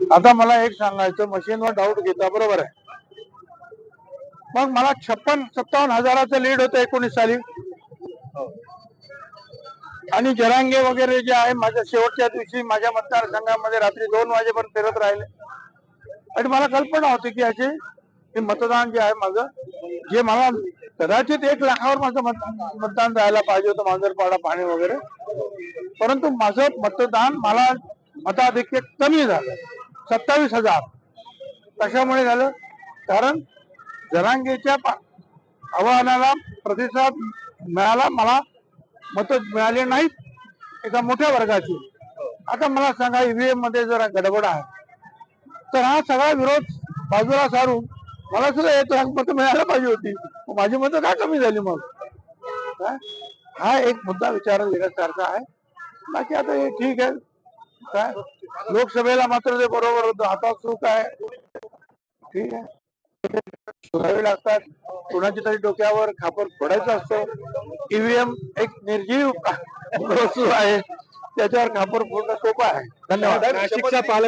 आता मला एक सांगायचं मशीनवर डाऊट घेता बरोबर आहे. मग मला छप्पन सत्तावन्न हजाराचं लीड होतं एकोणीस साली. आणि जरांगे वगैरे जे आहे माझ्या शेवटच्या दिवशी माझ्या मतदारसंघामध्ये रात्री दोन वाजेपर्यंत फिरत राहिले. आणि मला कल्पना होती की याचे हे मतदान जे आहे माझं जे मला कदाचित एक लाखावर माझं मतदान जायला पाहिजे होतं मांजरपाडा पाणी वगैरे. परंतु माझं मतदान मला मताधिक्य कमी झालं. सत्तावीस हजार. कशामुळे झालं? कारण जरांगेच्या पा- आवाहनाला प्रतिसाद मिळाला मला मत मिळाले नाहीत एका मोठ्या वर्गाची. आता मला सांगा ईव्हीएममध्ये जरा गडबड आहे. तर हा सगळा विरोध बाजूला सारून मला सुद्धा एक लाख मतं मिळायला पाहिजे होती. माझी मतं का कमी झाली मग? काय? हा एक मुद्दा विचार घेण्यासारखा आहे. बाकी आता हे ठीक आहे. काय? लोकसभेला मात्र ते बरोबर होतं. हातात चूक आहे ठीक आहे. शोधावे लागतात. कुणाच्या तरी डोक्यावर खापर फोडायचं असतं. ईव्हीएम एक निर्जीव वस्तू आहे. त्याच्यावर खापर फोडणं सोपं आहे. धन्यवाद.